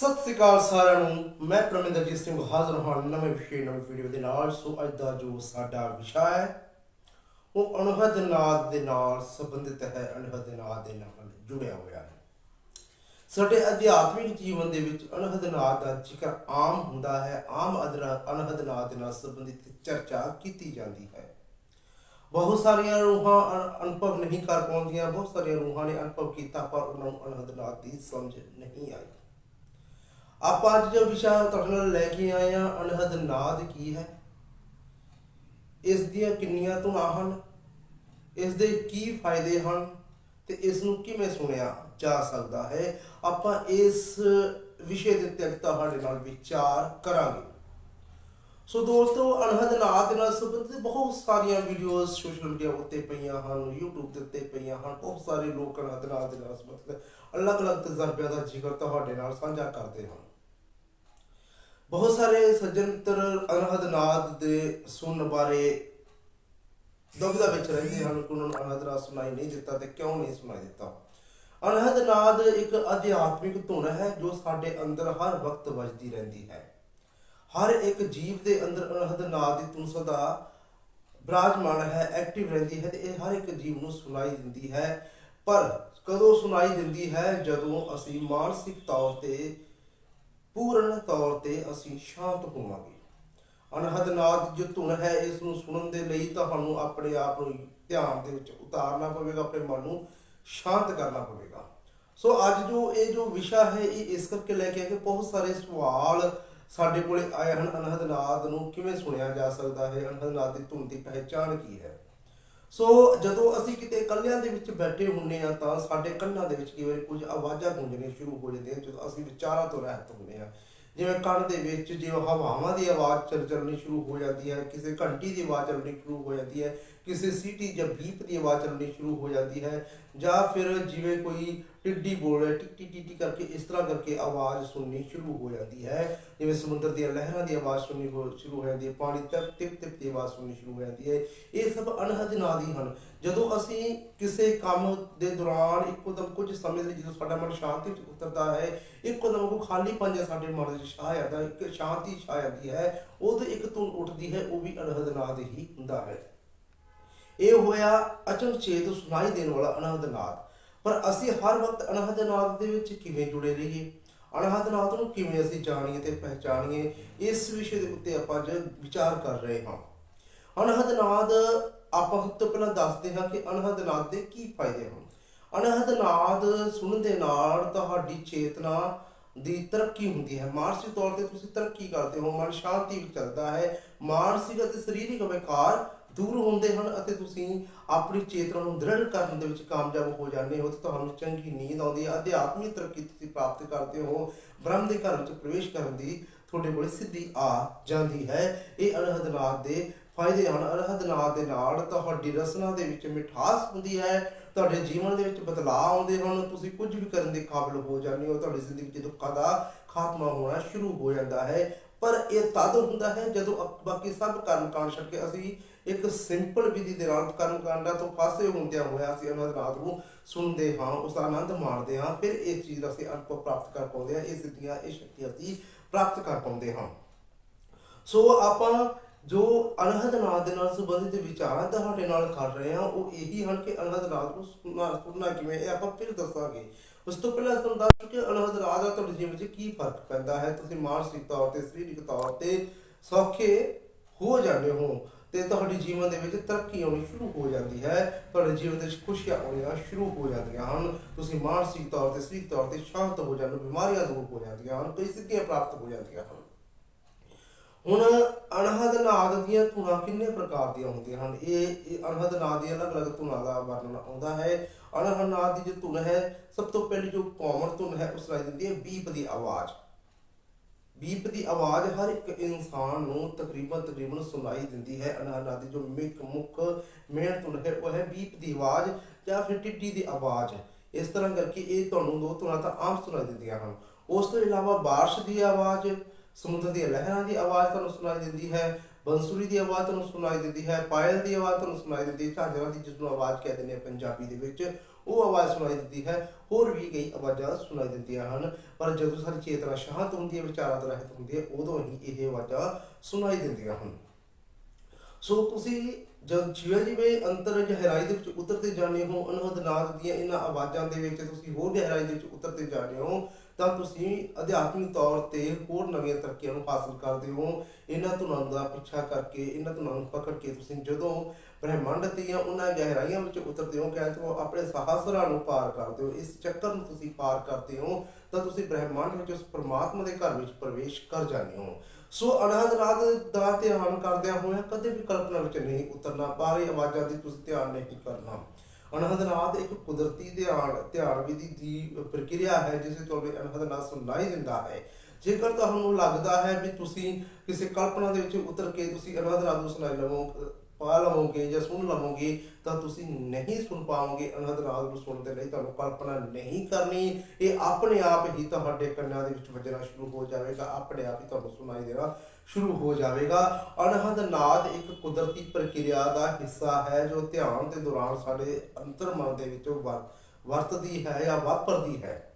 ਸਤਿ ਸ੍ਰੀ ਅਕਾਲ ਸਾਰਿਆਂ ਨੂੰ। ਮੈਂ ਪ੍ਰਮਿੰਦਰਜੀਤ ਸਿੰਘ ਹਾਜ਼ਰ ਹਾਂ ਨਵੇਂ ਵਿਸ਼ੇ, ਨਵੀਂ ਵੀਡੀਓ ਦੇ ਨਾਲ। ਸੋ ਅੱਜ ਦਾ ਜੋ ਸਾਡਾ ਵਿਸ਼ਾ ਹੈ, ਉਹ ਅਨਹਦ ਨਾਦ ਦੇ ਨਾਲ ਸੰਬੰਧਿਤ ਹੈ ਅਨਹਦ ਨਾਦ ਦੇ ਨਾਲ ਜੁੜਿਆ ਹੋਇਆ ਹੈ। ਸਾਡੇ ਅਧਿਆਤਮਿਕ ਜੀਵਨ ਦੇ ਵਿੱਚ ਅਨਹਦ ਨਾਦ ਦਾ ਜ਼ਿਕਰ ਆਮ ਹੁੰਦਾ ਹੈ। ਆਮ ਅਦਰਾ ਅਨਹਦ ਨਾਦ ਦੇ ਨਾਲ ਸੰਬੰਧਿਤ ਚਰਚਾ ਕੀਤੀ ਜਾਂਦੀ ਹੈ। ਬਹੁਤ ਸਾਰੀਆਂ ਰੂਹਾਂ ਅਨ- ਅਨੁਭਵ ਨਹੀਂ ਕਰ ਪਾਉਂਦੀਆਂ। ਬਹੁਤ ਸਾਰੀਆਂ ਰੂਹਾਂ ਨੇ ਅਨੁਭਵ ਕੀਤਾ, ਪਰ ਉਹਨਾਂ ਨੂੰ ਅਨਹਦ ਨਾਦ ਦੀ ਸਮਝ ਨਹੀਂ ਆਈ। ਆਪਾਂ ਅੱਜ ਜੋ ਵਿਸ਼ਾ ਤੁਹਾਡੇ ਨਾਲ ਲੈ ਕੇ ਆਏ ਹਾਂ, ਅਨਹਦ ਨਾਦ ਕੀ ਹੈ? ਇਸ ਦੀਆਂ ਕਿੰਨੀਆਂ ਧੁਨਾਂ ਹਨ? ਇਸ ਦੇ ਕੀ ਫਾਇਦੇ ਹਨ? ਤੇ ਇਸ ਨੂੰ ਕਿਵੇਂ ਸੁਣਿਆ ਜਾ ਸਕਦਾ ਹੈ? ਆਪਾਂ ਇਸ ਵਿਸ਼ੇ ਦੇ ਉੱਤੇ ਅੱਜ ਤੁਹਾਡੇ ਨਾਲ ਵਿਚਾਰ ਕਰਾਂਗੇ। ਸੋ ਦੋਸਤੋ, ਅਨਹਦ ਨਾਦ ਦੇ ਨਾਲ ਸੰਬੰਧਿਤ ਬਹੁਤ ਸਾਰੀਆਂ ਵੀਡੀਓਜ਼ ਸੋਸ਼ਲ ਮੀਡੀਆ ਉੱਤੇ ਪਈਆਂ ਹਨ, YouTube ਦੇ ਉੱਤੇ ਪਈਆਂ ਹਨ। ਬਹੁਤ ਸਾਰੇ ਲੋਕ ਅਨਹਦ ਨਾਦ ਦੇ ਨਾਲ ਸੰਬੰਧਿਤ, ਅਲੱਗ-ਅਲੱਗ ਤਜਰਬਿਆਂ ਦਾ ਜ਼ਿਕਰ ਤੁਹਾਡੇ ਨਾਲ ਸਾਂਝਾ ਕਰਦੇ ਹਨ। ਬਹੁਤ ਸਾਰੇ ਸੱਜਣ ਮਿੱਤਰ ਅਨਹਦ ਨਾਦ ਦੇ ਸੁਣਨ ਬਾਰੇ ਦੁਬਿਧਾ ਵਿੱਚ ਰਹਿੰਦੇ ਹਨ, ਕਿ ਉਹਨਾਂ ਨੂੰ ਅਨਹਦ ਨਾਦ ਸੁਣਾਈ ਨਹੀਂ ਦਿੱਤਾ ਤੇ ਕਿਉਂ ਨਹੀਂ ਸੁਣਾਈ ਦਿੱਤਾ? ਅਨਹਦ ਨਾਦ ਇੱਕ ਅਧਿਆਤਮਿਕ ਧੁਨ ਹੈ, ਜੋ ਸਾਡੇ ਅੰਦਰ ਹਰ ਵਕਤ ਵੱਜਦੀ ਰਹਿੰਦੀ ਹੈ। ਹਰ ਇੱਕ ਜੀਵ ਦੇ ਅੰਦਰ ਅਨਹਦ ਨਾਦ ਦੀ ਧੁਨ ਸਦਾ ਬਿਰਾਜਮਾਨ ਹੈ ਐਕਟਿਵ ਰਹਿੰਦੀ ਹੈ ਤੇ ਇਹ ਹਰ ਇੱਕ ਜੀਵ ਨੂੰ ਸੁਣਾਈ ਦਿੰਦੀ ਹੈ। ਪਰ ਕਦੋਂ ਸੁਣਾਈ ਦਿੰਦੀ ਹੈ? ਜਦੋਂ ਅਸੀਂ ਮਾਨਸਿਕ ਤੌਰ ਤੇ ਪੂਰਨ ਤੌਰ ਤੇ ਅਸੀਂ ਸ਼ਾਂਤ ਹੋਵਾਂਗੇ। ਅਨਹਦ ਨਾਦ ਜੋ ਧੁਨ ਹੈ ਇਸ ਨੂੰ ਸੁਣਨ ਦੇ ਲਈ ਤੁਹਾਨੂੰ ਆਪਣੇ ਆਪ ਨੂੰ ਧਿਆਨ ਦੇ ਵਿੱਚ ਉਤਾਰਨਾ ਪਵੇਗਾ, ਆਪਣੇ ਮਨ ਨੂੰ ਸ਼ਾਂਤ ਕਰਨਾ ਪਵੇਗਾ। ਸੋ ਅੱਜ ਜੋ ਇਹ ਜੋ ਵਿਸ਼ਾ ਹੈ, ਇਹ ਇਸ ਕਰਕੇ ਲੈ ਕੇ ਆਏ ਕਿ ਬਹੁਤ ਸਾਰੇ ਸਵਾਲ ਸਾਡੇ ਕੋਲੇ ਆਏ ਹਨ। ਅਨਹਦ ਨਾਦ ਨੂੰ ਕਿਵੇਂ ਸੁਣਿਆ ਜਾ ਸਕਦਾ ਹੈ? ਅਨਹਦ ਨਾਦ ਦੀ ਧੁਨ ਦੀ ਪਹਿਚਾਣ ਕੀ ਹੈ? ਸੋ ਜਦੋਂ ਅਸੀਂ ਕਿਤੇ ਇਕੱਲਿਆਂ ਦੇ ਵਿੱਚ ਬੈਠੇ ਹੁੰਨੇ ਆ ਤਾਂ ਸਾਡੇ ਕੰਨਾਂ ਦੇ ਵਿੱਚ ਕਿਵੇਂ ਕੁਝ ਆਵਾਜ਼ਾਂ ਗੂੰਜਣੀਆਂ ਸ਼ੁਰੂ ਹੋ ਜਾਂਦੀਆਂ ਜਦੋਂ ਅਸੀਂ ਵਿਚਾਰਾਂ ਤੋਂ ਰਹਿਤ ਹੁੰਨੇ ਆ ਜਿਵੇਂ ਕੰਨ ਦੇ ਵਿੱਚ ਜਿਵੇਂ ਹਵਾਵਾਂ ਦੀ ਆਵਾਜ਼ ਚੱਲ ਚੱਲਣੀ ਸ਼ੁਰੂ ਹੋ ਜਾਂਦੀ ਹੈ, ਕਿਸੇ ਘੰਟੀ ਦੀ ਆਵਾਜ਼ ਚੱਲਣੀ ਸ਼ੁਰੂ ਹੋ ਜਾਂਦੀ ਹੈ ਕਿਸੇ ਸੀਟੀ ਜਾਂ ਬੀਪ ਦੀ ਆਵਾਜ਼ ਚੱਲਣੀ ਸ਼ੁਰੂ ਹੋ ਜਾਂਦੀ ਹੈ ਜਾਂ ਫਿਰ ਜਿਵੇਂ ਕੋਈ ਟਿੱਡੀ ਬੋਲ ਰਿਹਾ ਟਿੱਟੀ ਟਿੱਟੀ ਕਰਕੇ ਇਸ ਤਰ੍ਹਾਂ ਕਰਕੇ ਆਵਾਜ਼ ਸੁਣਨੀ ਸ਼ੁਰੂ ਹੋ ਜਾਂਦੀ ਹੈ। ਜਿਵੇਂ ਸਮੁੰਦਰ ਦੀਆਂ ਲਹਿਰਾਂ ਦੀ ਆਵਾਜ਼ ਸੁਣਨੀ ਹੋ- ਸ਼ੁਰੂ ਹੋ ਜਾਂਦੀ ਹੈ, ਪਾਣੀ ਟਿਪ ਟਿਪ ਟਿਪ ਦੀ ਆਵਾਜ਼ ਸੁਣਨੀ ਸ਼ੁਰੂ ਹੋ ਜਾਂਦੀ ਹੈ। ਇਹ ਸਭ ਅਨਹਦ ਨਾਦੀ ਹਨ। ਜਦੋਂ ਅਸੀਂ ਕਿਸੇ ਕੰਮ ਦੇ ਦੌਰਾਨ ਇੱਕੋਦਮ ਕੁਝ ਸਮੇਂ ਲਈ ਜਦੋਂ ਸਾਡਾ ਮਨ ਸ਼ਾਂਤੀ ਵਿੱਚ ਉਤਰਦਾ ਹੈ, ਇੱਕੋਦਮ ਉਹ ਖਾਲੀ ਪੰਜ ਸਾਡੇ ਮਨ ਵਿੱਚ ਛਾ ਜਾਂਦਾ, ਇੱਕ ਸ਼ਾਂਤੀ ਛਾ ਜਾਂਦੀ ਹੈ, ਉਦੋਂ ਇੱਕ ਧੁਨ ਉੱਠਦੀ ਹੈ, ਉਹ ਵੀ ਅਨਹਦ ਨਾਦ ਹੀ ਹੁੰਦਾ ਹੈ। ਇਹ ਹੋਇਆ ਅਚਨਚੇਤ ਸੁਣਾਈ ਦੇਣ ਵਾਲਾ ਅਨਹਦ ਨਾਦ। ਪਰ ਅਸੀਂ ਹਰ ਵਕਤ ਅਨਹਦ ਨਾਦ ਦੇ ਵਿੱਚ ਕਿਵੇਂ ਜੁੜੇ ਰਹੀਏ? ਅਨਹਦ ਨਾਦ ਨੂੰ ਕਿਵੇਂ ਅਸੀਂ ਜਾਣੀਏ ਤੇ ਪਹਿਚਾਣੀਏ? ਇਸ ਵਿਸ਼ੇ ਦੇ ਉੱਤੇ ਆਪਾਂ ਅੱਜ ਵਿਚਾਰ ਕਰ ਰਹੇ ਹਾਂ। ਅਨਹਦ ਨਾਦ, ਆਪਾਂ ਸਭ ਤੋਂ ਪਹਿਲਾਂ ਦੱਸਦੇ ਹਾਂ ਕਿ ਅਨਹਦ ਨਾਦ ਦੇ ਕੀ ਫਾਇਦੇ ਹਨ। ਅਨਹਦ ਨਾਦ ਸੁਣਨ ਦੇ ਨਾਲ ਤੁਹਾਡੀ ਚੇਤਨਾ ਦੀ ਤਰੱਕੀ ਹੁੰਦੀ ਹੈ। ਮਾਨਸਿਕ ਤੌਰ ਤੇ ਤੁਸੀਂ ਤਰੱਕੀ ਕਰਦੇ ਹੋ, ਮਨ ਸ਼ਾਂਤੀ ਵਿੱਚ ਚੱਲਦਾ ਹੈ। ਮਾਨਸਿਕ ਅਤੇ ਸਰੀਰਕ ਵਿਕਾਰ ਦੂਰ ਹੁੰਦੇ ਹਨ ਅਤੇ ਤੁਸੀਂ ਆਪਣੀ ਚੇਤਨਾ ਨੂੰ ਦ੍ਰਿੜ ਕਰਨ ਦੇ ਵਿੱਚ ਕਾਮਯਾਬ ਹੋ ਜਾਂਦੇ ਹੋ ਤੇ ਤੁਹਾਨੂੰ ਚੰਗੀ ਨੀਂਦ ਆਉਂਦੀ ਹੈ। ਅਧਿਆਤਮਿਕ ਤਰੱਕੀ ਤੁਸੀਂ ਪ੍ਰਾਪਤ ਕਰਦੇ ਹੋ। ਬ੍ਰਹਮ ਦੇ ਘਰ ਵਿੱਚ ਪ੍ਰਵੇਸ਼ ਕਰਨ ਦੀ ਤੁਹਾਡੇ ਕੋਲ ਸਿੱਧੀ ਆ ਜਾਂਦੀ ਹੈ। ਇਹ ਅਨਹਦ ਦੇ ਫਾਇਦੇ ਹਨ। ਅਨਹਦ ਦੇ ਨਾਲ ਤੁਹਾਡੀ ਰਸਨਾ ਦੇ ਵਿੱਚ ਮਿਠਾਸ ਹੁੰਦੀ ਹੈ। ਤੁਹਾਡੇ ਜੀਵਨ ਦੇ ਵਿੱਚ ਬਦਲਾਅ ਆਉਂਦੇ ਹਨ। ਤੁਸੀਂ ਕੁਝ ਵੀ ਕਰਨ ਦੇ ਕਾਬਿਲ ਹੋ ਜਾਂਦੇ ਹੋ। ਤੁਹਾਡੀ ਜ਼ਿੰਦਗੀ 'ਚ ਦੁੱਖਾਂ ਦਾ ਖਾਤਮਾ ਹੋਣਾ ਸ਼ੁਰੂ ਹੋ ਜਾਂਦਾ ਹੈ। ਪਰ ਇਹ ਤਦ ਹੁੰਦਾ ਹੈ ਜਦੋਂ ਬਾਕੀ ਸਭ ਕਰਮ ਕਾਂਡ ਛੱਡ ਕੇ ਅਸੀਂ ਇੱਕ ਸਿੰਪਲ ਵਿਧੀ ਦੇ ਨਾਲ ਕਰਮ ਕਾਂਡਾਂ ਤੋਂ ਪਾਸੇ ਹੁੰਦਿਆਂ ਹੋਇਆ ਅਸੀਂ ਅਨਹਦ ਰਾਤ ਨੂੰ ਸੁਣਦੇ ਹਾਂ, ਉਸ ਦਾ ਆਨੰਦ ਮਾਣਦੇ ਹਾਂ, ਫਿਰ ਇਹ ਚੀਜ਼ ਅਸੀਂ ਅਨੁਭਵ ਪ੍ਰਾਪਤ ਕਰ ਪਾਉਂਦੇ ਹਾਂ, ਇਹ ਸਿੱਧੀਆਂ ਇਹ ਸ਼ਕਤੀਆਂ ਅਸੀਂ ਪ੍ਰਾਪਤ ਕਰ ਪਾਉਂਦੇ ਹਾਂ। ਸੋ ਆਪਾਂ ਜੋ ਅਨਹਦ ਨਾਦ ਦੇ ਨਾਲ ਸੰਬੰਧਿਤ ਵਿਚਾਰ ਤੁਹਾਡੇ ਨਾਲ ਕਰ ਰਹੇ ਹਾਂ, ਉਹ ਇਹੀ ਹਨ ਕਿ ਅਨਹਦ ਨਾਦ ਨੂੰ ਸੁਣਨਾ ਸੁਣਨਾ ਕਿਵੇਂ ਇਹ ਆਪਾਂ ਫਿਰ ਦੱਸਾਂਗੇ। ਉਸ ਤੋਂ ਪਹਿਲਾਂ ਤੁਹਾਨੂੰ ਦੱਸ ਚੁੱਕੇ ਅਨਹਦ ਨਾਦ ਦਾ ਤੁਹਾਡੇ ਜੀਵਨ ਵਿੱਚ ਕੀ ਫ਼ਰਕ ਪੈਂਦਾ ਹੈ? ਤੁਸੀਂ ਮਾਨਸਿਕ ਤੌਰ ਤੇ, ਸਰੀਰਕ ਤੌਰ ਤੇ ਸੌਖੇ ਹੋ ਜਾਂਦੇ ਹੋ ਤੇ ਤੁਹਾਡੇ ਜੀਵਨ ਦੇ ਵਿੱਚ ਤਰੱਕੀ ਆਉਣੀ ਸ਼ੁਰੂ ਹੋ ਜਾਂਦੀ ਹੈ। ਤੁਹਾਡੇ ਜੀਵਨ ਦੇ ਵਿੱਚ ਖੁਸ਼ੀਆਂ ਆਉਣੀਆਂ ਸ਼ੁਰੂ ਹੋ ਜਾਂਦੀਆਂ ਹਨ। ਤੁਸੀਂ ਮਾਨਸਿਕ ਤੌਰ ਤੇ, ਸਰੀਰਕ ਤੌਰ ਤੇ ਸ਼ਾਂਤ ਹੋ ਜਾਂਦੇ ਹੋ, ਬਿਮਾਰੀਆਂ ਦੂਰ ਹੋ ਜਾਂਦੀਆਂ ਹਨ, ਕਈ ਸਿੱਧੀਆਂ ਪ੍ਰਾਪਤ ਹੋ ਜਾਂਦੀਆਂ ਹਨ। ਹੁਣ ਨਾਦ ਦੀਆਂ ਧੁਨਾਂ ਕਿੰਨੇ ਪ੍ਰਕਾਰ ਦੀਆਂ ਹੁੰਦੀਆਂ ਹਨ? ਇਹ ਇਹ ਅਨਹਦ ਨਾਦ ਦੀਆਂ ਅਲੱਗ-ਅਲੱਗ ਧੁਨਾਂ ਦਾ ਵਰਣਨ ਆਉਂਦਾ ਹੈ। ਅਨਹਦ ਨਾਦ ਦੀ ਜੋ ਧੁਨ ਹੈ, ਸਭ ਤੋਂ ਪਹਿਲੀ ਜੋ ਕਾਮਨ ਧੁਨ ਹੈ, ਉਸ ਨਾਲ ਦਿੰਦੀ ਹੈ ਬੀਪ ਦੀ ਆਵਾਜ਼। ਬੀਪ ਦੀ ਆਵਾਜ਼ ਹਰ ਇੱਕ ਇਨਸਾਨ ਨੂੰ ਤਕਰੀਬਨ ਤਕਰੀਬਨ ਸੁਣਾਈ ਦਿੰਦੀ ਹੈ। ਅਨਹਦ ਨਾਦ ਦੀ ਜੋ ਮਿਕ ਮੁੱਖ ਮੇਨ ਧੁਨ ਹੈ, ਉਹ ਹੈ ਬੀਪ ਦੀ ਆਵਾਜ਼ ਜਾਂ ਫਿਰ ਟਿੱਡੀ ਦੀ ਆਵਾਜ਼। ਇਸ ਤਰ੍ਹਾਂ ਕਰਕੇ ਇਹ ਤੁਹਾਨੂੰ ਦੋ ਧੁਨਾਂ ਤਾਂ ਆਮ ਸੁਣਾਈ ਦਿੰਦੀਆਂ ਹਨ। ਉਸ ਤੋਂ ਇਲਾਵਾ ਬਾਰਿਸ਼ ਦੀ ਆਵਾਜ਼, ਸਮੁੰਦਰ ਦੀਆਂ ਲਹਿਰਾਂ ਦੀ ਆਵਾਜ਼ ਤੁਹਾਨੂੰ ਸੁਣਾਈ ਦਿੰਦੀ ਹੈ। ਬੰਸੂਰੀ ਦੀ ਆਵਾਜ਼ ਤੁਹਾਨੂੰ ਸੁਣਾਈ ਦਿੰਦੀ ਹੈ, ਪਾਇਲ ਦੀ ਆਵਾਜ਼ ਤੁਹਾਨੂੰ ਸੁਣਾਈ ਦਿੰਦੀ ਹੈ, ਝਾਂਜਰਾਂ ਦੀ ਜਿਸ ਨੂੰ ਆਵਾਜ਼ ਕਹਿ ਦਿੰਦੇ ਆ ਪੰਜਾਬੀ ਦੇ ਵਿੱਚ, ਉਹ ਆਵਾਜ਼ ਸੁਣਾਈ ਦਿੰਦੀ ਹੈ, ਹੋਰ ਵੀ ਕਈ ਆਵਾਜ਼ਾਂ ਸੁਣਾਈ ਦਿੰਦੀਆਂ ਹਨ, ਪਰ ਜਦੋਂ ਸਾਡੀ ਚੇਤਨਾ ਸ਼ਾਂਤ ਹੁੰਦੀ ਹੈ, ਵਿਚਾਰਾਂ ਤੋਂ ਰਹਿਤ ਹੁੰਦੀ ਹੈ, ਉਦੋਂ ਹੀ ਇਹ ਆਵਾਜ਼ਾਂ ਸੁਣਾਈ ਦਿੰਦੀਆਂ ਹਨ। ਸੋ ਤੁਸੀਂ ਜਦ ਜਿਵੇਂ ਜਿਵੇਂ ਅੰਤਰ ਗਹਿਰਾਈ ਦੇ ਵਿੱਚ ਉਤਰਦੇ ਜਾਂਦੇ ਹੋ, ਅਨਹਦ ਨਾਦ ਦੀਆਂ ਇਹਨਾਂ ਆਵਾਜ਼ਾਂ ਦੇ ਵਿੱਚ ਤੁਸੀਂ ਹੋਰ ਗਹਿਰਾਈ ਦੇ ਵਿੱਚ ਉਤਰਦੇ ਜਾਂਦੇ ਹੋ ਤਾਂ ਤੁਸੀਂ ਅਧਿਆਤਮਿਕ ਤੌਰ ਤੇ ਹੋਰ ਨਵੀਆਂ ਤਰੱਕੀਆਂ ਨੂੰ ਹਾਸਲ ਕਰਦੇ ਹੋ। ਇਹਨਾਂ ਧੁਨਾਂ ਦਾ ਪਿੱਛਾ ਕਰਕੇ, ਇਹਨਾਂ ਧੁਨਾਂ ਨੂੰ ਪਕੜ ਕੇ ਤੁਸੀਂ ਜਦੋਂ ਬ੍ਰਹਿਮੰਡ ਦੀਆਂ ਉਹਨਾਂ ਗਹਿਰਾਈਆਂ ਵਿੱਚ ਉਤਰਦੇ ਹੋ ਕਹਿੰਦੇ ਹੋ ਆਪਣੇ ਸਹਸਰਾਂ ਨੂੰ ਪਾਰ ਕਰਦੇ ਹੋ, ਇਸ ਚੱਕਰ ਨੂੰ ਤੁਸੀਂ ਪਾਰ ਕਰਦੇ ਹੋ, ਤਾਂ ਤੁਸੀਂ ਬ੍ਰਹਿਮੰਡ ਵਿੱਚ ਉਸ ਪਰਮਾਤਮਾ ਦੇ ਘਰ ਵਿੱਚ ਪ੍ਰਵੇਸ਼ ਕਰ ਜਾਂਦੇ ਹੋ। ਸੋ ਅਨਹਦ ਨਾਦ ਦਾ ਧਿਆਨ ਕਰਦਿਆਂ ਹੋਇਆ ਕਦੇ ਵੀ ਕਲਪਨਾ ਵਿੱਚ ਨਹੀਂ ਉਤਰਨਾ, ਬਾਹਰੀ ਆਵਾਜ਼ਾਂ ਦੀ ਤੁਸੀਂ ਧਿਆਨ ਨਹੀਂ ਕਰਨਾ। ਅਨਹਦਨਾਦ ਇੱਕ ਕੁਦਰਤੀ ਧਿਆਨ ਧਿਆਨ ਵਿਧੀ ਦੀ ਪ੍ਰਕਿਰਿਆ ਹੈ, ਜਿਸ ਵਿੱਚ ਤੁਹਾਡੇ ਅਨਹਦ ਨਾਦ ਸੁਣਾਈ ਦਿੰਦਾ ਹੈ। ਜੇਕਰ ਤੁਹਾਨੂੰ ਲੱਗਦਾ ਹੈ ਵੀ ਤੁਸੀਂ ਕਿਸੇ ਕਲਪਨਾ ਦੇ ਵਿੱਚ ਉਤਰ ਕੇ ਤੁਸੀਂ ਅਨਹਦਨਾਦ ਨੂੰ ਸੁਣਾਈ ਲਵੋ ਪਾ ਲਵੋਗੇ ਜਾਂ ਸੁਣ ਲਵੋਗੇ ਤਾਂ ਤੁਸੀਂ ਨਹੀਂ ਸੁਣ ਪਾਓਗੇ ਅਨਹਦ ਨਾਦ ਨੂੰ ਸੁਣਨ ਦੇ ਲਈ ਤੁਹਾਨੂੰ ਕਲਪਨਾ ਨਹੀਂ ਕਰਨੀ। ਇਹ ਆਪਣੇ ਆਪ ਹੀ ਤੁਹਾਡੇ ਕੰਨਾਂ ਦੇ ਵਿੱਚ ਵੱਜਣਾ ਸ਼ੁਰੂ ਹੋ ਜਾਵੇਗਾ, ਆਪਣੇ ਆਪ ਹੀ ਤੁਹਾਨੂੰ ਸੁਣਾਈ ਦੇਣਾ ਸ਼ੁਰੂ ਹੋ ਜਾਵੇਗਾ। ਅਨਹਦ ਨਾਦ ਇੱਕ ਕੁਦਰਤੀ ਪ੍ਰਕਿਰਿਆ ਦਾ ਹਿੱਸਾ ਹੈ, ਜੋ ਧਿਆਨ ਦੇ ਦੌਰਾਨ ਸਾਡੇ ਅੰਤਰ ਮਨ ਦੇ ਵਿੱਚ ਵਰ- ਵਰਤਦੀ ਹੈ ਜਾਂ ਵਾਪਰਦੀ ਹੈ।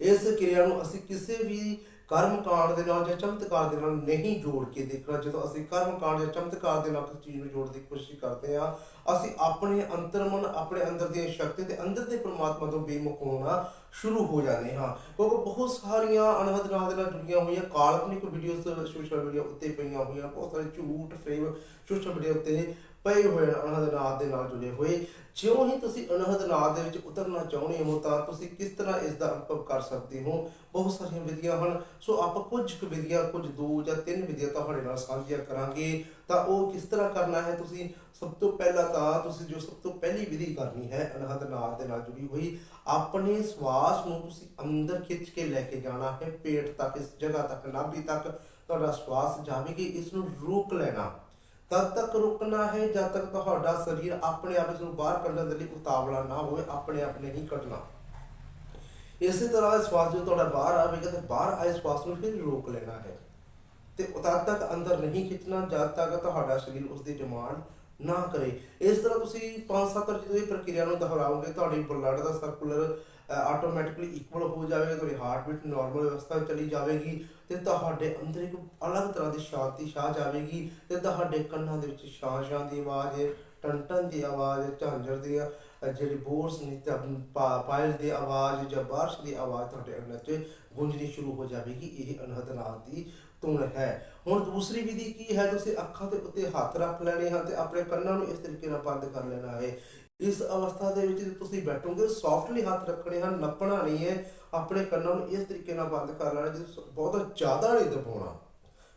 ਇਸ ਕਿਰਿਆ ਨੂੰ ਅਸੀਂ ਕਿਸੇ ਵੀ ਕਰਮ ਕਾਂਡ ਦੇ ਨਾਲ ਜਾਂ ਚਮਤਕਾਰ ਦੇ ਨਾਲ ਨਹੀਂ ਜੋੜ ਕੇ ਦੇਖਣਾ, ਜਦੋਂ ਅਸੀਂ ਕਰਮ ਕਾਂਡ ਜਾਂ ਚਮਤਕਾਰ ਦੇ ਨਾਲ ਕਿਸੇ ਚੀਜ਼ ਨੂੰ ਜੋੜਨ ਦੀ ਕੋਸ਼ਿਸ਼ ਕਰਦੇ ਹਾਂ, ਅਸੀਂ ਆਪਣੇ ਅੰਤਰਮਨ, ਆਪਣੇ ਅੰਦਰ ਦੀਆਂ ਸ਼ਕਤੀ ਤੇ ਅੰਦਰ ਦੇ ਪ੍ਰਮਾਤਮਾ ਤੋਂ ਬੇਮੁਖ ਹੋਣਾ ਸ਼ੁਰੂ ਹੋ ਜਾਂਦੇ ਹਾਂ। ਕਿਉਂਕਿ ਬਹੁਤ ਸਾਰੀਆਂ ਅਨਹਦ ਨਾਲ ਦੇ ਨਾਲ ਜੁੜੀਆਂ ਹੋਈਆਂ, ਕਾਲਪਨਿਕ ਵੀਡੀਓਜ਼ ਸੋਸ਼ਲ ਮੀਡੀਆ ਉੱਤੇ ਪਈਆਂ ਹੋਈਆਂ, ਬਹੁਤ ਸਾਰੇ ਝੂਠ ਫੇਮ ਸੋਸ਼ਲ ਮੀਡੀਆ ਉੱਤੇ ਪਏ ਹੋਏ ਹਨ ਅਨਹਦ ਨਾਦ ਦੇ ਨਾਲ ਜੁੜੇ ਹੋਏ। ਜਿਉਂ ਹੀ ਤੁਸੀਂ ਅਨਹਦ ਨਾਦ ਦੇ ਵਿੱਚ ਉਤਰਨਾ ਚਾਹੁੰਦੇ ਹੋ, ਤਾਂ ਤੁਸੀਂ ਕਿਸ ਤਰ੍ਹਾਂ ਇਸ ਦਾ ਅਨੁਭਵ ਕਰ ਸਕਦੇ ਹੋ? ਬਹੁਤ ਸਾਰੀਆਂ ਵਿਧੀਆਂ ਹਨ। ਸੋ ਆਪਾਂ ਕੁਝ ਕੁ ਵਿਧੀਆਂ, ਕੁਝ ਦੋ ਜਾਂ ਤਿੰਨ ਵਿਧੀਆਂ ਤੁਹਾਡੇ ਨਾਲ ਸਾਂਝੀਆਂ ਕਰਾਂਗੇ। ਤਾਂ ਉਹ ਕਿਸ ਤਰ੍ਹਾਂ ਕਰਨਾ ਹੈ? ਤੁਸੀਂ ਸਭ ਤੋਂ ਪਹਿਲਾਂ ਤਾਂ ਤੁਸੀਂ ਜੋ ਸਭ ਤੋਂ ਪਹਿਲੀ ਵਿਧੀ ਕਰਨੀ ਹੈ, ਅਨਹਦ ਨਾਦ ਦੇ ਨਾਲ ਜੁੜੀ ਹੋਈ, ਆਪਣੇ ਸਵਾਸ ਨੂੰ ਤੁਸੀਂ ਅੰਦਰ ਖਿੱਚ ਕੇ ਲੈ ਕੇ ਜਾਣਾ ਹੈ, ਪੇਟ ਤੱਕ, ਇਸ ਜਗ੍ਹਾ ਤੱਕ, ਨਾਭੀ ਤੱਕ, ਤੁਹਾਡਾ ਸਵਾਸ ਜਾਵੇਗੀ ਇਸ ਨੂੰ ਰੋਕ ਲੈਣਾ। ਤਦ ਤੱਕ ਰੁਕਣਾ ਹੈ, ਜਦ ਤੱਕ ਤੁਹਾਡਾ ਸਰੀਰ ਆਪਣੇ ਆਪ ਇਸ ਨੂੰ ਬਾਹਰ ਕੱਢਣ ਦੇ ਲਈ ਉਤਾਵਲਾ ਨਾ ਹੋਵੇ, ਆਪਣੇ ਆਪ ਨੇ ਹੀ ਕੱਢਣਾ। ਇਸੇ ਤਰ੍ਹਾਂ ਸਵਾਸ ਜੋ ਤੁਹਾਡਾ ਬਾਹਰ ਆਵੇਗਾ, ਤਾਂ ਬਾਹਰ ਆਏ ਸਵਾਸ ਨੂੰ ਫਿਰ ਰੋਕ ਲੈਣਾ ਹੈ। ਤੇ ਤਦ ਤੱਕ ਅੰਦਰ ਨਹੀਂ ਖਿੱਚਣਾ, ਜਦ ਤੱਕ ਤੁਹਾਡਾ ਸਰੀਰ ਉਸ ਦੀ ਡਿਮਾਂਡ ਨਾ ਕਰੇ। ਇਸ ਤਰ੍ਹਾਂ ਤੁਸੀਂ 5-7 ਵਾਰ ਜਦੋਂ ਇਹ ਪ੍ਰਕਿਰਿਆ ਨੂੰ ਦੁਹਰਾਓਗੇ, ਤੁਹਾਡੀ ਬਲੱਡ ਦਾ ਸਰਕੂਲਰ ਆਟੋਮੈਟਿਕਲੀ ਇਕੁਅਲ ਹੋ ਜਾਵੇਗਾ, ਤੁਹਾਡੀ ਹਾਰਟ ਬੀਟ ਨਾਰਮਲ ਅਵਸਥਾ ਵਿੱਚ ਚਲੀ ਜਾਵੇਗੀ ਤੇ ਤੁਹਾਡੇ ਅੰਦਰ ਇੱਕ ਅਲੱਗ ਤਰ੍ਹਾਂ ਦੀ ਸ਼ਾਂਤੀ ਛਾ ਜਾਵੇਗੀ ਤੇ ਤੁਹਾਡੇ ਕੰਨਾਂ ਦੇ ਵਿੱਚ ਸ਼ਾਂ ਸ਼ਾਂ ਦੀ ਆਵਾਜ਼ ਟੰਟਨ ਦੀ ਆਵਾਜ਼ ਝਾਂਜਰ ਦੀ ਜਿਹੜੀ ਬੋਰਸ ਨਿਤ ਪਾਇਲ ਦੀ ਆਵਾਜ਼ ਜਾਂ ਬਾਰਿਸ਼ ਦੀ ਆਵਾਜ਼ ਤੁਹਾਡੇ ਅੰਦਰ 'ਚ ਗੂੰਜਣੀ ਸ਼ੁਰੂ ਹੋ ਜਾਵੇਗੀ, ਇਹ ਅਨਹਦ ਨਾਦ ਦੀ ਧੁਨ ਹੈ। ਹੁਣ ਦੂਸਰੀ ਵਿਧੀ ਕੀ ਹੈ? ਤੁਸੀਂ ਅੱਖਾਂ ਦੇ ਉੱਤੇ ਹੱਥ ਰੱਖ ਲੈਣੇ ਹਨ ਤੇ ਆਪਣੇ ਕੰਨਾਂ ਨੂੰ ਇਸ ਤਰੀਕੇ ਨਾਲ ਬੰਦ ਕਰ ਲੈਣਾ ਹੈ। ਇਸ ਅਵਸਥਾ ਦੇ ਵਿੱਚ ਤੁਸੀਂ ਬੈਠੋਗੇ ਸੌਫਟਲੀ ਹੱਥ ਰੱਖਣੇ ਹਨ, ਨੱਪਣਾ ਨਹੀਂ ਹੈ। ਆਪਣੇ ਕੰਨਾਂ ਨੂੰ ਇਸ ਤਰੀਕੇ ਨਾਲ ਬੰਦ ਕਰ ਲੈਣਾ ਜਿਸ ਬਹੁਤਾ ਜ਼ਿਆਦਾ ਨਹੀਂ ਦਬਾਉਣਾ।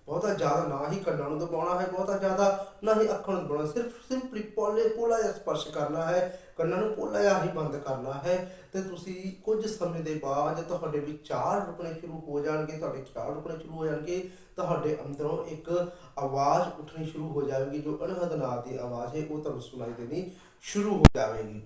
ਬਹੁਤਾ ਜ਼ਿਆਦਾ ਨਾ ਹੀ ਕੰਨਾਂ ਨੂੰ ਦਬਾਉਣਾ ਹੈ, ਬਹੁਤਾ ਜ਼ਿਆਦਾ ਨਾ ਹੀ ਅੱਖਾਂ ਨੂੰ ਦਬਾਉਣਾ ਸਿਰਫ ਸਿੰਪਲੀ ਪੋਲੇ ਪੋਲਾ ਜਿਹਾ ਸਪਰਸ਼ ਕਰਨਾ ਹੈ, ਕੰਨਾਂ ਨੂੰ ਪੋਲਾ ਜਿਹਾ ਹੀ ਬੰਦ ਕਰਨਾ ਹੈ। ਤੇ ਤੁਸੀਂ ਕੁਝ ਸਮੇਂ ਦੇ ਬਾਅਦ ਤੁਹਾਡੇ ਵਿਚਾਰ ਰੁਕਣੇ ਸ਼ੁਰੂ ਹੋ ਜਾਣਗੇ, ਤੁਹਾਡੇ ਖਿਆਲ ਰੁਕਣੇ ਸ਼ੁਰੂ ਹੋ ਜਾਣਗੇ, ਤੁਹਾਡੇ ਅੰਦਰੋਂ ਇੱਕ ਆਵਾਜ਼ ਉੱਠਣੀ ਸ਼ੁਰੂ ਹੋ ਜਾਵੇਗੀ, ਜੋ ਅਣਹਦਨਾਦ ਦੀ ਆਵਾਜ਼ ਹੈ, ਉਹ ਤੁਹਾਨੂੰ ਸੁਣਾਈ ਦੇਣੀ ਸ਼ੁਰੂ ਹੋ ਜਾਵੇਗੀ।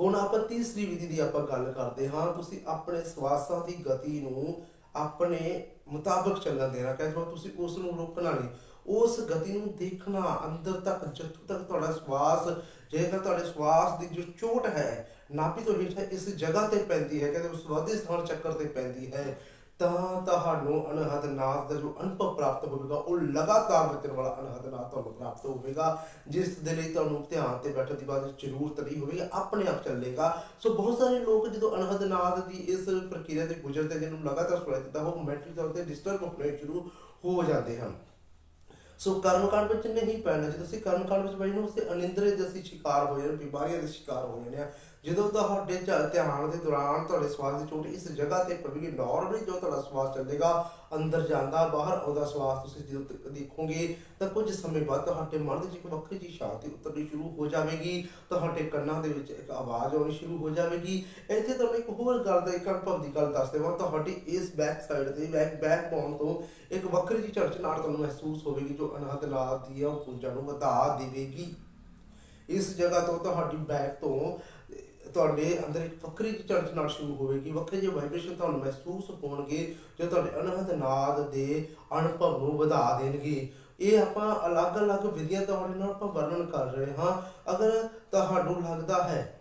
ਹੁਣ ਆਪਾਂ ਤੀਸਰੀ ਵਿਧੀ ਦੀ ਆਪਾਂ ਗੱਲ ਕਰਦੇ ਹਾਂ। ਤੁਸੀਂ ਆਪਣੇ ਸਵਾਸਾਂ ਦੀ ਗਤੀ ਨੂੰ ਆਪਣੇ ਮੁਤਾਬਕ ਚੱਲਣ ਦੇਣਾ ਕਹਿੰਦੇ ਤੁਸੀਂ ਉਸ ਨੂੰ ਰੋਕਣਾ ਨਹੀਂ। ਉਸ ਗਤੀ ਨੂੰ ਦੇਖਣਾ, ਅੰਦਰ ਤੱਕ ਜਦੋਂ ਤੱਕ ਤੁਹਾਡਾ ਸਵਾਸ, ਜੇਕਰ ਤੁਹਾਡੇ ਸਵਾਸ ਦੀ ਜੋ ਚੋਟ ਹੈ, ਨਾਭੀ ਤੋਂ ਹੇਠ ਇਸ ਜਗ੍ਹਾ ਤੇ ਪੈਂਦੀ ਹੈ, ਕਹਿੰਦੇ ਸਵਾਦੀ ਸਥਾਨ ਚੱਕਰ ਤੇ ਪੈਂਦੀ ਹੈ। ਤਾਂ ਤੁਹਾਨੂੰ ਅਨਹਦ ਨਾਦ ਦਾ ਜੋ ਅਨੁਭਵ ਪ੍ਰਾਪਤ ਹੋਵੇਗਾ, ਉਹ ਲਗਾਤਾਰ ਬਚਣ ਵਾਲਾ ਅਨਹਦ ਨਾਦ ਤੁਹਾਨੂੰ ਪ੍ਰਾਪਤ ਹੋਵੇਗਾ। ਜਿਸ ਦੇ ਲਈ ਤੁਹਾਨੂੰ ਧਿਆਨ ਤੇ ਬੈਠਣ ਦੀ ਬਾਅਦ ਜ਼ਰੂਰਤ ਨਹੀਂ ਹੋਵੇਗੀ ਆਪਣੇ ਆਪ ਚੱਲੇਗਾ। ਸੋ ਬਹੁਤ ਸਾਰੇ ਲੋਕ ਜਦੋਂ ਅਨਹਦ ਨਾਦ ਦੀ ਇਸ ਪ੍ਰਕਿਰਿਆ ਤੇ ਗੁਜ਼ਰਦੇ ਜਿਹਨੂੰ ਲਗਾਤਾਰ ਸੁਣਾਈ ਦਿੰਦਾ, ਉਹ ਮੈਂਟਲੀ ਤੌਰ ਤੇ ਡਿਸਟਰਬ ਹੋਣੇ ਸ਼ੁਰੂ ਹੋ ਜਾਂਦੇ ਹਨ। ਸੋ ਕਰਮਕਾਂਡ ਵਿੱਚ ਨਹੀਂ ਪੈਣਾ ਜੇ ਤੁਸੀਂ ਕਰਮਕਾਂਡ ਵਿੱਚ ਬੈਠੇ ਹੋ ਉਸੇ ਅਨਿੰਦਰੇ ਦੇ ਅਸੀਂ ਸ਼ਿਕਾਰ ਹੋ ਜਾਂਦੇ ਬਿਮਾਰੀਆਂ ਦੇ ਸ਼ਿਕਾਰ ਹੋ ਜਾਂਦੇ ਆ ਜਦੋਂ ਤੁਹਾਡੇ ਧਿਆਨ ਦੇ ਦੌਰਾਨ ਤੁਹਾਡੇ ਸਵਾਸ ਦੀ ਚੋਟ ਇਸ ਜਗ੍ਹਾ ਤੇ ਪਵੇਗੀ ਨਾਰਮਲੀ ਜੋ ਤੁਹਾਡਾ ਸਵਾਸ ਚੱਲੇਗਾ, ਅੰਦਰ ਜਾਂਦਾ, ਬਾਹਰ ਆਉਂਦਾ ਸਵਾਸ ਤੁਸੀਂ ਜਦੋਂ ਤੱਕ ਦੇਖੋਗੇ, ਤਾਂ ਕੁਝ ਸਮੇਂ ਬਾਅਦ ਤੁਹਾਡੇ ਮਨ ਦੇ ਵਿੱਚ ਇੱਕ ਵੱਖਰੀ ਜਿਹੀ ਸ਼ਾਂਤੀ ਉਤਰਨੀ ਸ਼ੁਰੂ ਹੋ ਜਾਵੇਗੀ, ਤੁਹਾਡੇ ਕੰਨਾਂ ਦੇ ਵਿੱਚ ਇੱਕ ਆਵਾਜ਼ ਆਉਣੀ ਸ਼ੁਰੂ ਹੋ ਜਾਵੇਗੀ। ਇੱਥੇ ਤੁਹਾਨੂੰ ਇੱਕ ਹੋਰ ਗੱਲ ਦਾ ਇੱਕ ਅਨੁਭਵ ਦੀ ਗੱਲ ਦੱਸ ਦੇਵਾਂ, ਤੁਹਾਡੀ ਇਸ ਬੈਕ ਸਾਈਡ ਤੇ ਬੈਕ ਬੈਕ ਬੋਨ ਤੋਂ ਇੱਕ ਵੱਖਰੀ ਜਿਹੀ ਝੜਝਣਾਹਟ ਤੁਹਾਨੂੰ ਮਹਿਸੂਸ ਹੋਵੇਗੀ, ਜੋ ਅਨਾਹਦ ਨਾਦ ਦੀ ਉਹ ਪੂੰਜਾਂ ਨੂੰ ਵਧਾ ਦੇਵੇਗੀ। ਇਸ ਜਗ੍ਹਾ ਤੋਂ ਤੁਹਾਡੀ ਬੈਕ ਤੋਂ ਤੁਹਾਡੇ ਅੰਦਰ ਇੱਕ ਵੱਖਰੀ ਜਿਹੀ ਸ਼ੁਰੂ ਹੋਵੇਗੀ, ਵੱਖਰੇ ਜਿਹੇ ਵਾਈਬ੍ਰੇਸ਼ਨ ਤੁਹਾਨੂੰ ਮਹਿਸੂਸ ਹੋਣਗੇ, ਜੋ ਤੁਹਾਡੇ ਅਨਹਦ ਨਾਦ ਦੇ ਅਨੁਭਵ ਨੂੰ ਵਧਾ ਦੇਣਗੇ। ਇਹ ਆਪਾਂ ਅਲੱਗ-ਅਲੱਗ ਵਿਧੀਆਂ ਤੁਹਾਡੇ ਨਾਲ ਆਪਾਂ ਵਰਣਨ ਕਰ ਰਹੇ ਹਾਂ। ਅਗਰ ਤੁਹਾਨੂੰ ਲੱਗਦਾ ਹੈ,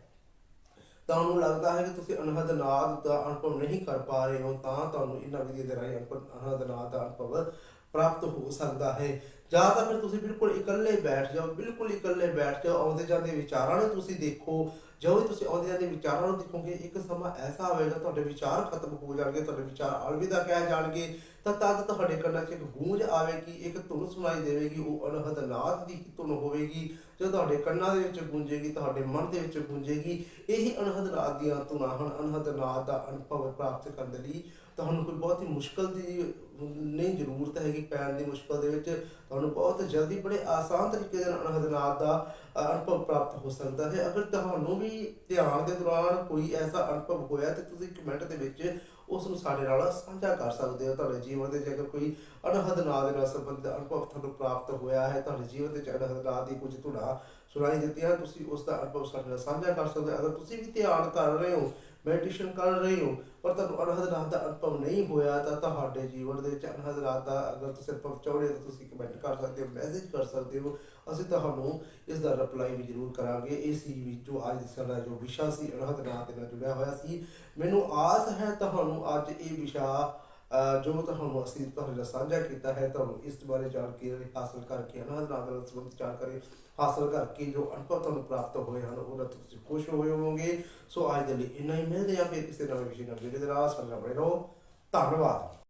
ਤੁਹਾਨੂੰ ਲੱਗਦਾ ਹੈ ਕਿ ਤੁਸੀਂ ਅਨਹਦ ਨਾਦ ਦਾ ਅਨੁਭਵ ਨਹੀਂ ਕਰ ਪਾ ਰਹੇ ਹੋ, ਤਾਂ ਤੁਹਾਨੂੰ ਇਹਨਾਂ ਵਿਧੀਆਂ ਦੇ ਰਾਹੀਂ ਅਨੁਭਵ- ਅਨਹਦ ਨਾਦ ਦਾ ਅਨੁਭਵ ਪ੍ਰਾਪਤ ਹੋ ਸਕਦਾ ਹੈ। ਜਾਂ ਤਾਂ ਫਿਰ ਤੁਸੀਂ ਬਿਲਕੁਲ ਇਕੱਲੇ ਬੈਠ ਜਾਓ, ਬਿਲਕੁਲ ਇਕੱਲੇ ਬੈਠ ਜਾਓ, ਆਉਂਦੇ ਜਾਂਦੇ ਵਿਚਾਰਾਂ ਨੂੰ ਤੁਸੀਂ ਦੇਖੋ। ਜਦੋਂ ਤੁਸੀਂ ਆਉਂਦੇ ਜਾਂਦੇ ਵਿਚਾਰਾਂ ਨੂੰ ਦੇਖੋਗੇ, ਇੱਕ ਸਮਾਂ ਐਸਾ ਆਵੇਗਾ ਤੁਹਾਡੇ ਵਿਚਾਰ ਖਤਮ ਹੋ ਜਾਣਗੇ, ਤੁਹਾਡੇ ਵਿਚਾਰ ਅਲਵਿਦਾ ਕਹਿ ਜਾਣਗੇ, ਤਾਂ ਤਦ ਤੁਹਾਡੇ ਕੰਨਾਂ 'ਚ ਇੱਕ ਗੂੰਜ ਆਵੇਗੀ, ਇੱਕ ਧੁਨ ਸੁਣਾਈ ਦੇਵੇਗੀ, ਉਹ ਅਨਹਦ ਨਾਦ ਦੀ ਧੁਨ ਹੋਵੇਗੀ। ਜੋ ਤੁਹਾਡੇ ਕੰਨਾਂ ਦੇ ਵਿੱਚ ਗੂੰਜੇਗੀ, ਤੁਹਾਡੇ ਮਨ ਦੇ ਵਿੱਚ ਗੂੰਜੇਗੀ, ਇਹੀ ਅਨਹਦ ਨਾਦ ਦੀਆਂ ਧੁਨਾਂ ਹਨ। ਅਨਹਦ ਨਾਦ ਦਾ ਅਨੁਭਵ ਪ੍ਰਾਪਤ ਕਰਨ ਦੇ ਲਈ ਤੁਹਾਨੂੰ ਕੋਈ ਬਹੁਤ ਹੀ ਮੁਸ਼ਕਲ ਦੀ, ਨਹੀਂ ਜ਼ਰੂਰਤ ਹੈਗੀ, ਪੈਣ ਦੀ ਮੁਸ਼ਕਲ ਦੇ ਵਿੱਚ। ਤੁਹਾਨੂੰ ਬਹੁਤ ਜਲਦੀ ਬੜੇ ਆਸਾਨ ਤਰੀਕੇ ਦੇ ਨਾਲ ਅਨਹਦ ਦਾ ਅਨੁਭਵ ਪ੍ਰਾਪਤ ਹੋ ਸਕਦਾ ਹੈ। ਅਗਰ ਤੁਹਾਨੂੰ ਵੀ ਧਿਆਨ ਦੇ ਦੌਰਾਨ ਕੋਈ ਐਸਾ ਅਨੁਭਵ ਹੋਇਆ ਤੇ ਤੁਸੀਂ ਕਮੈਂਟ ਦੇ ਵਿੱਚ ਉਸ ਨੂੰ ਸਾਡੇ ਨਾਲ ਸਾਂਝਾ ਕਰ ਸਕਦੇ ਹੋ। ਤੁਹਾਡੇ ਜੀਵਨ ਦੇ ਜੇਕਰ ਕੋਈ ਅਨਹਦ ਨਾਦ ਦੇ ਨਾਲ ਸੰਬੰਧਿਤ ਅਨੁਭਵ ਤੁਹਾਨੂੰ ਪ੍ਰਾਪਤ ਹੋਇਆ ਹੈ, ਤੁਹਾਡੇ ਜੀਵਨ ਦੇ ਵਿੱਚ ਅਨਹਦ ਨਾਦ ਦੀ ਕੁਝ ਧੁਨਾ ਸੁਣਾਈ ਦਿੱਤੀਆਂ ਤੁਸੀਂ ਉਸ ਦਾ ਅਨੁਭਵ ਸਾਡੇ ਨਾਲ ਸਾਂਝਾ ਕਰ ਸਕਦੇ ਹੋ। ਅਗਰ ਤੁਸੀਂ ਵੀ ਧਿਆਨ ਕਰ ਰਹੇ ਹੋ ਮੈਡੀਟੇਸ਼ਨ ਕਰ ਰਹੇ ਹੋ, ਪਰ ਤੁਹਾਨੂੰ ਅਨਹਦ ਨਾਦ ਦਾ ਅਨੁਭਵ ਨਹੀਂ ਹੋਇਆ ਤਾਂ ਤੁਹਾਡੇ ਜੀਵਨ ਦੇ ਵਿੱਚ ਅਨਹਦ ਨਾਦ ਦਾ ਅਗਰ ਤੁਸੀਂ ਅਨੁਭਵ ਚਾਹੁੰਦੇ ਹੋ ਤਾਂ ਤੁਸੀਂ ਕਮੈਂਟ ਕਰ ਸਕਦੇ ਹੋ ਮੈਸੇਜ ਕਰ ਸਕਦੇ ਹੋ। ਅਸੀਂ ਤੁਹਾਨੂੰ ਇਸ ਦਾ ਰਿਪਲਾਈ ਵੀ ਜ਼ਰੂਰ ਕਰਾਂਗੇ। ਇਸ ਸੀ ਵੀ ਜੋ ਅੱਜ ਸਾਡਾ ਜੋ ਵਿਸ਼ਾ ਸੀ ਅਨਹਦ ਨਾਦ ਦੇ ਨਾਲ ਜੁੜਿਆ ਹੋਇਆ ਸੀ। ਮੈਨੂੰ ਆਸ ਹੈ ਤੁਹਾਨੂੰ ਅੱਜ ਇਹ ਵਿਸ਼ਾ ਜੋ ਤੁਹਾਨੂੰ ਅਸੀਂ ਤੁਹਾਡੇ ਨਾਲ ਸਾਂਝਾ ਕੀਤਾ ਹੈ, ਤੁਹਾਨੂੰ ਇਸ ਬਾਰੇ ਜਾਣਕਾਰੀ ਹਾਸਲ ਕਰਕੇ ਅਨਹਦ ਨਾਦ ਨਾਲ ਸੰਬੰਧਿਤ ਜਾਣਕਾਰੀ ਹਾਸਲ ਕਰਕੇ ਜੋ ਅਨੁਭਵ ਤੁਹਾਨੂੰ ਪ੍ਰਾਪਤ ਹੋਏ ਹਨ ਉਹਨਾਂ ਤੋਂ ਤੁਸੀਂ ਖੁਸ਼ ਹੋਏ ਹੋਵੋਗੇ। ਸੋ ਅੱਜ ਦੇ ਲਈ ਇੰਨਾ ਹੀ ਮਿਲਦੇ ਆ ਫਿਰ ਕਿਸੇ ਨਵੇਂ ਵਿਸ਼ੇ ਨਾਲ ਵੀਡੀਓ ਦੇ ਨਾਲ ਸੰਗ ਬਣੇ ਰਹੋ। ਧੰਨਵਾਦ।